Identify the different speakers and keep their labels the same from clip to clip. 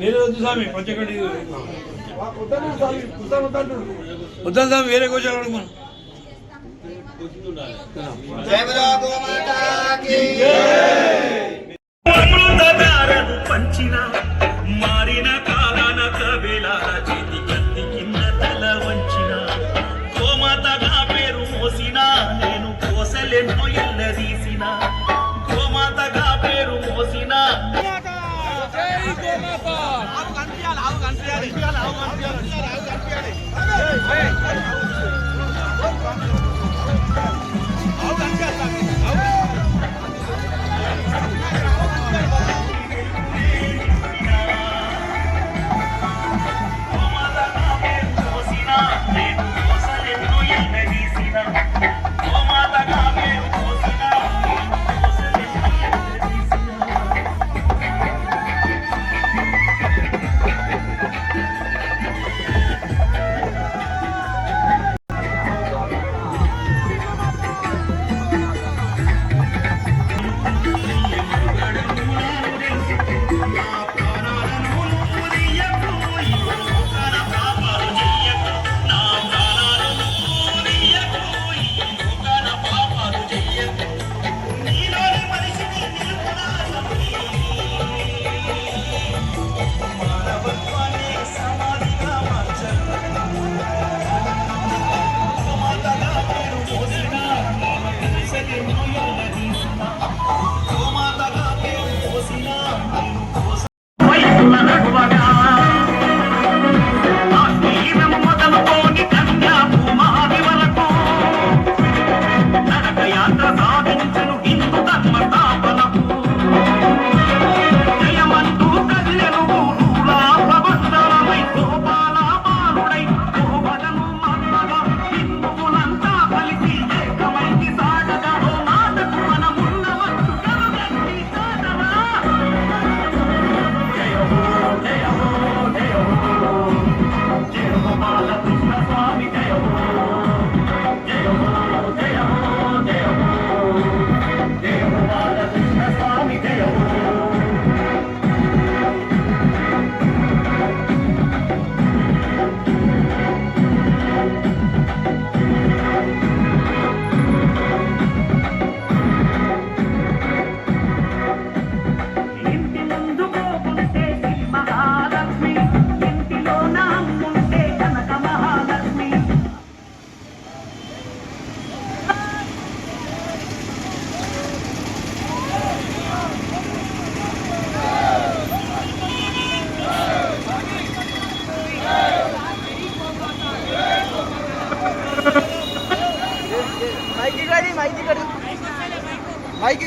Speaker 1: నేను స్వామి పంచకండి వద్దాం స్వామి వేరే గోచాలు అడుగుమను
Speaker 2: జయ గోమాత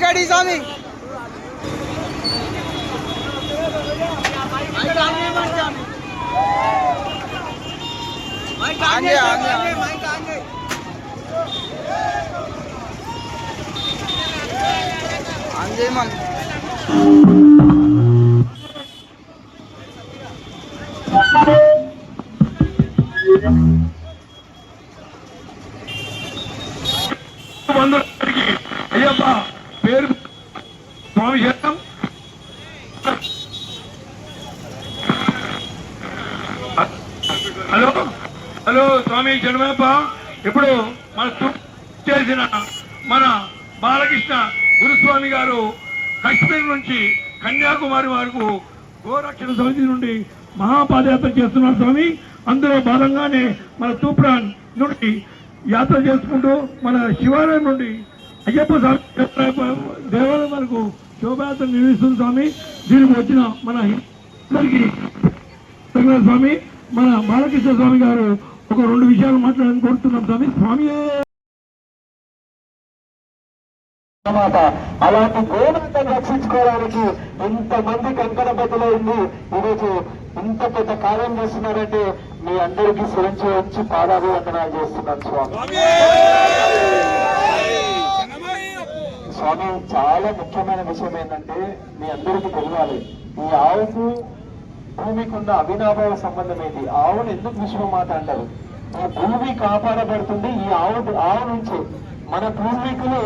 Speaker 1: முன்னாடி சாமி அங்கே அங்கே ఇప్పుడు మన చేసిన మన బాలకృష్ణ గురుస్వామి గారు కశ్మీర్ నుంచి కన్యాకుమారి వరకు గోరక్షణ సమితి నుండి మహాపాదయాత్ర చేస్తున్నారు స్వామి. అందులో భాగంగానే మన తూప్రాన్ నుండి యాత్ర చేసుకుంటూ మన శివాలయం నుండి అయ్యప్ప స్వామి దేవాలయం వరకు శోభయాత్ర నిర్వహిస్తుంది స్వామి. దీనికి వచ్చిన మన స్వామి మన బాలకృష్ణ స్వామి గారు ఒక రెండు విషయాలు మాట్లాడాలని కోరుతున్నాం స్వామి. స్వామి
Speaker 3: అలాంటి గోమాతను రక్షించుకోవడానికి ఇంతమంది కంకణ బద్దలో ఉంది ఈరోజు ఇంత పెద్ద కార్యం చేస్తున్నారంటే మీ అందరికీ స్వరించి వచ్చి పాదాభివందనాలు చేస్తున్నాను స్వామి. స్వామి చాలా ముఖ్యమైన విషయం ఏంటంటే మీ అందరికీ తెలియాలి. ఈ ఆవుకు భూమికి ఉన్న అవినాభావ సంబంధం ఏంటి? ఆవును ఎందుకు విశ్వమాత అంటారు? ఈ భూమి కాపాడబడుతుంది ఈ ఆవు ఆవు నుంచి. మన పూర్వీకులు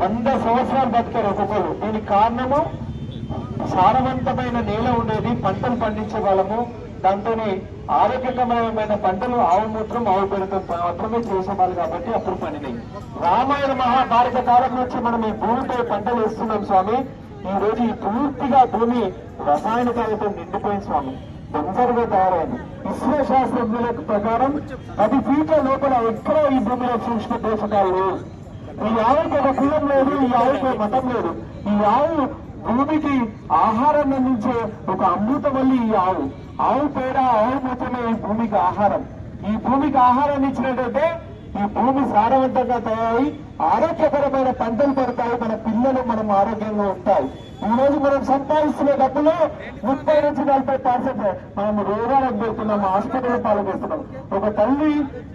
Speaker 3: వంద సంవత్సరాలు బతికారు ఒక్కొక్కరు. దీనికి కారణము సారవంతమైన నేల ఉండేది పంటలు పండించే వాళ్ళము. దాంతో ఆరోగ్యకరమైన పంటలు ఆవు మూత్రం ఆవు పెడతో మాత్రమే చేసేవాళ్ళు కాబట్టి అప్పుడు పండినాయి. రామాయణ మహాభారత కాలం నుంచి మనం ఈ భూమిపై పంటలు వేస్తున్నాం స్వామి. ఈ రోజు ఈ పూర్తిగా భూమి రసాయనికాలతో నిండిపోయింది స్వామి. తొందరగా తయారైంది. ఇస్రో శాస్త్రజ్ఞుల ప్రకారం పది ఫీట్ల లోపల ఎక్కడ ఈ భూమిలో సూక్ష్మ పోషకాలు లేవు. ఈ ఆవుకి ఒక కులం లేదు ఈ ఆవుకి ఒక మతం లేదు. ఈ ఆవు భూమికి ఆహారం అందించే ఒక అమృతవల్లి ఈ ఆవు. ఆవు పేడ ఆవు మూతమే ఈ భూమికి ఆహారం. ఈ భూమికి ఆహారాన్ని ఇచ్చినట్టయితే ఈ భూమి సారవంతంగా తయారై ఆరోగ్యకరమైన పంటలు పడతాయి. మన పిల్లలు మనం ఆరోగ్యంగా ఉంటాయి. ఈ రోజు మనం సంపాదిస్తున్న డబ్బులు ముప్పై నుంచి నలభై పర్సెంట్ మనం రోగాలకు పెడుతున్నాం హాస్పిటల్ పాల్గొస్తున్నాం ఒక తల్లి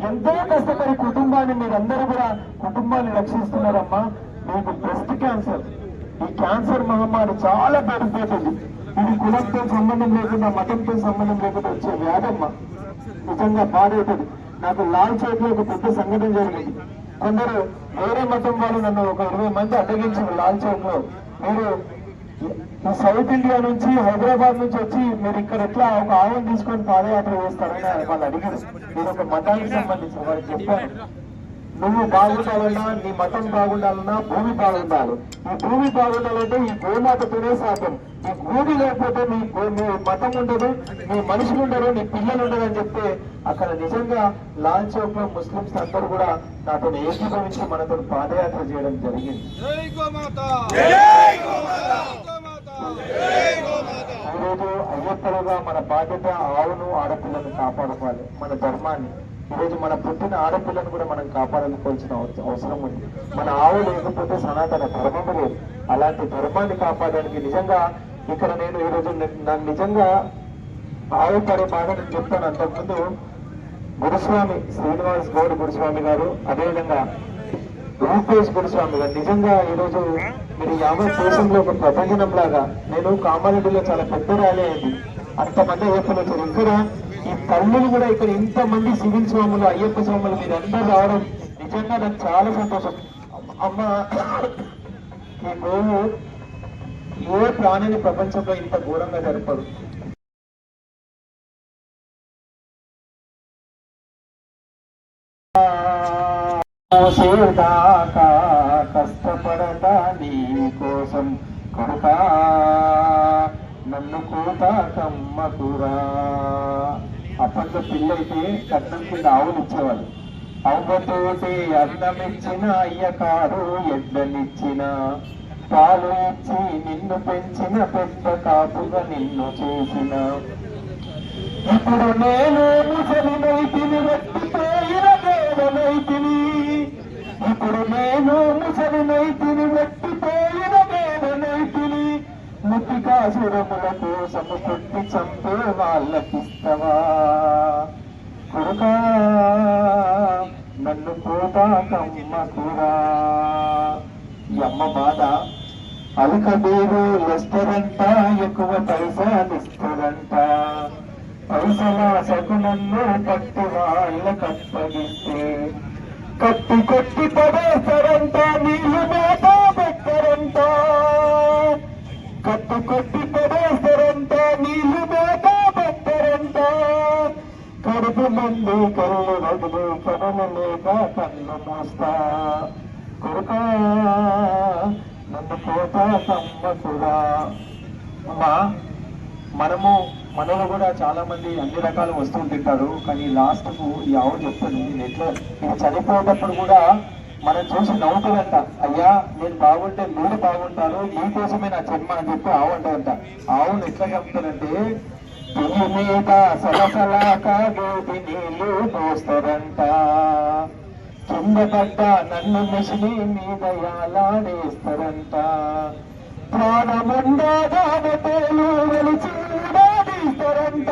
Speaker 3: ఎంతో కష్టపడి కుటుంబాన్ని మీరందరూ కూడా కుటుంబాన్ని రక్షిస్తున్నారమ్మా. మీకు బ్రెస్ట్ క్యాన్సర్. ఈ క్యాన్సర్ మహమ్మారి చాలా పెరిగిపోతుంది. ఇది కులంతో సంబంధం లేకుండా మతంతో సంబంధం లేకుండా వచ్చే వ్యాధమ్మ. నిజంగా బాధవుతుంది నాకు లాల్ చౌక్ ఒక పెద్ద సంఘటన జరిగింది. కొందరు వేరే మతం వాళ్ళు నన్ను ఒక ఇరవై మంది అడ్డగించారు లాల్ చౌక్ మీరు సౌత్ ఇండియా నుంచి హైదరాబాద్ నుంచి వచ్చి మీరు ఇక్కడ ఎట్లా ఒక ఆవును తీసుకొని పాదయాత్ర చేస్తారని వాళ్ళు అడిగారు. నేను ఒక మతానికి సంబంధించిన వారికి చెప్పాను నువ్వు బాగుండాలన్నా నీ మతం బాగుండాలన్నా భూమి బాగుండాలి. ఈ భూమి బాగుండాలంటే ఈ గోమాతతోనే సాధ్యం ఈ భూమి లేకపోతే నీ గో- నీ మతం ఉండదు నీ మనుషులు ఉండరు నీ పిల్లలు ఉండరు అని చెప్తే అక్కడ నిజంగా లాల్ చౌక్లో ముస్లింస్ అందరూ కూడా నాతో ఏకీభవించి మనతో పాదయాత్ర చేయడం జరిగింది. ఈరోజు అయ్యప్పలుగా మన బాధ్యత ఆవును ఆడపిల్లను కాపాడుకోవాలి మన ధర్మాన్ని. ఈరోజు మన పుట్టిన ఆడపిల్లను కూడా మనం కాపాడుకోవాల్సిన అవసరం ఉంది. మన ఆవు లేకపోతే సనాతన ధర్మము లేదు. అలాంటి ధర్మాన్ని కాపాడడానికి నిజంగా ఇక్కడ నేను ఈరోజు నాకు నిజంగా ఆవు పడే బాధ నేను చెప్తాను. అంతకుముందు గురుస్వామి శ్రీనివాస్ గౌడ్ గురుస్వామి గారు అదేవిధంగా రూపేష్ గురుస్వామి గారు. నిజంగా ఈరోజు మీరు యావత్ దేశంలో ఒక ప్రపంచం లాగా నేను కామారెడ్డిలో చాలా పెద్ద ర్యాలీ అయింది. అంతమంది అయ్యప్పలు వచ్చారు. ఇక్కడ ఈ తల్లులు కూడా ఇక్కడ ఇంతమంది సివిల్ స్వాములు అయ్యప్ప స్వాములు మీరు అందరూ రావడం నిజంగా నాకు చాలా సంతోషం. అమ్మ ఈ గోవు ఏ ప్రాణిని ప్రపంచంలో ఇంత ఘోరంగా జరపదు సేదాకా కష్టపడతా నీ కోసం కొడుకా. నన్ను కోత కమ్మకురా అప్పట్లో పిల్లైతే కట్నం కింద ఆవులు ఇచ్చేవాళ్ళు. అవ్వతోటి అన్నమిచ్చిన అయ్యకారు ఎడ్డనిచ్చిన పాలు ఇచ్చి నిన్ను పెంచిన పెద్ద కాపుగా నిన్ను చేసిన. ఇప్పుడు నేను ముసలినైతిని వెట్టిపోయిన దేవనైతిని ఇప్పుడు నేను ముసలినైతిని వెట్టిపోయిన దేవనైతిని ముతికాసురముల సముష్టి చంపే వాళ్ళకిస్తవా? కొడుకా నన్ను కోతా అమ్మ బాధ అలక మీరు ఇస్తారంట ఎక్కువ పైసలు పైసల శకునన్ను పట్టు వాళ్ళ కప్పగిస్తే కట్టి కొట్టి పడేస్తారంట నీళ్ళు మేత. కట్టు కొట్టి పడేస్తారంట నీళ్ళు మేత పెట్టరంట కడుపు మంది కళ్ళు రగులు కనులు లేక కళ్ళు మూస్తా. కొడుకా నన్ను పోతా కమ్మకురా అమ్మా మనము మనలో కూడా చాలా మంది అన్ని రకాల వస్తువులు తింటారు కానీ లాస్ట్కు ఈ ఆవు చెప్తుంది నేను ఎట్లా ఇది చనిపోయేటప్పుడు కూడా మనం చూసి నవ్వుతుందంట అయ్యా నేను బాగుంటే మీరు బాగుంటారు కోసమే నా జన్మ అని చెప్పి ఆవు అంటదంట ఆవును ఎట్లా చెప్తానంటే పులి మీద సలసలాక గోపి నీళ్ళు పోస్తారంట కింద పడ్డ నన్ను మిసిని మీద యాలాడేస్తారంట ప్రాణముండగానతేలు వెలిచి ఊడదీస్తారంట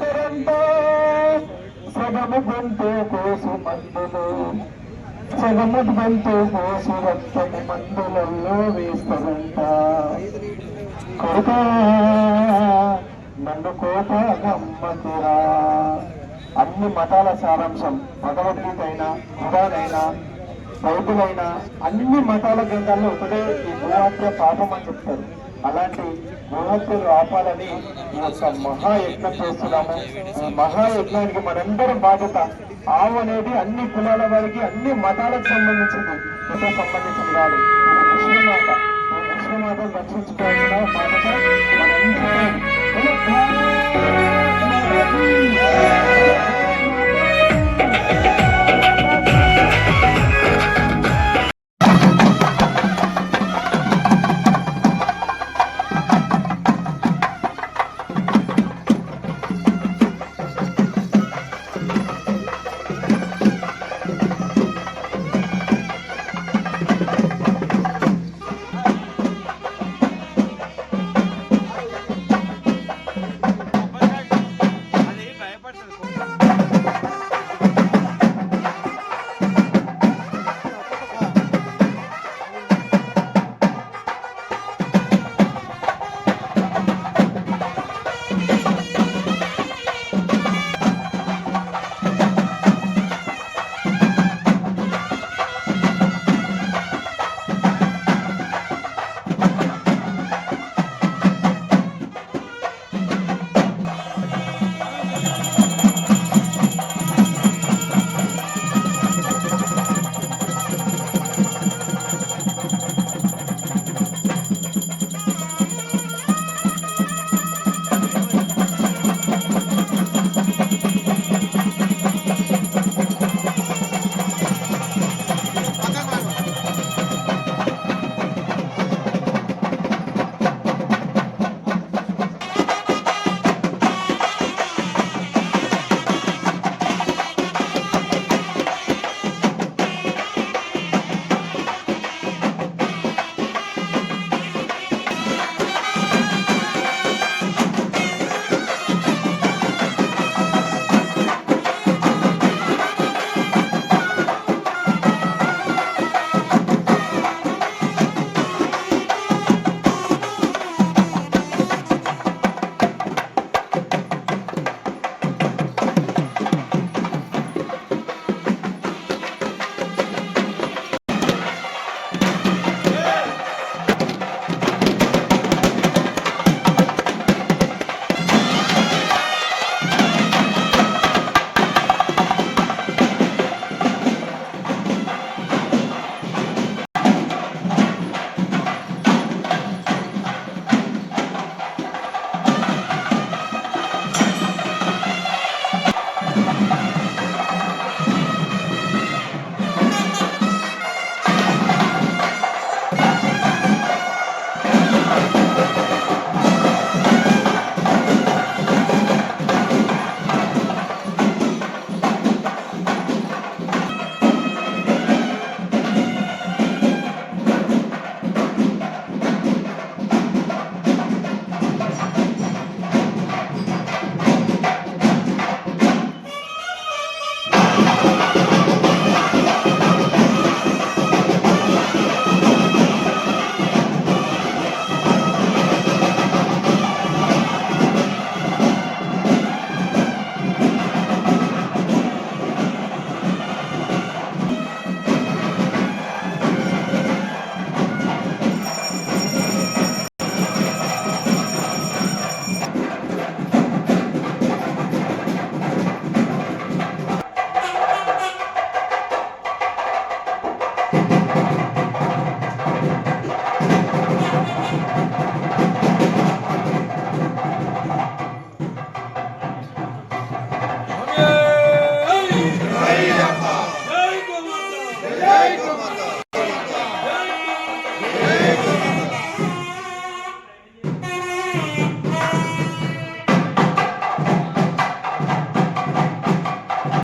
Speaker 3: వెలిచి సగము గొంతు కోసు మందులు. సగము గొంతు కోసు రక్తము మందులలో వేస్తారంట. కొడుక నన్ను కోట గమ్మకురా అన్ని మతాల సారాంశం భగవద్గీత అయినా ఖురానైనా బైబుల్ అయినా అన్ని మతాల గ్రంథాల్లో ఒకటే ఈ భూహత్య పాపం అని చెప్తారు. అలాంటి మహత్తులు ఆపాలని ఈ యొక్క మహాయజ్ఞం చేస్తున్నాము. ఈ మహాయజ్ఞానికి మనందరం బాధ్యత. ఆవు అనేది అన్ని కులాల వారికి అన్ని మతాలకు సంబంధించింది. మత సంబంధించింది కాదు. ఇది విష్ణుమాత ఈ విష్ణుమాతను బాధ్యత మనందరం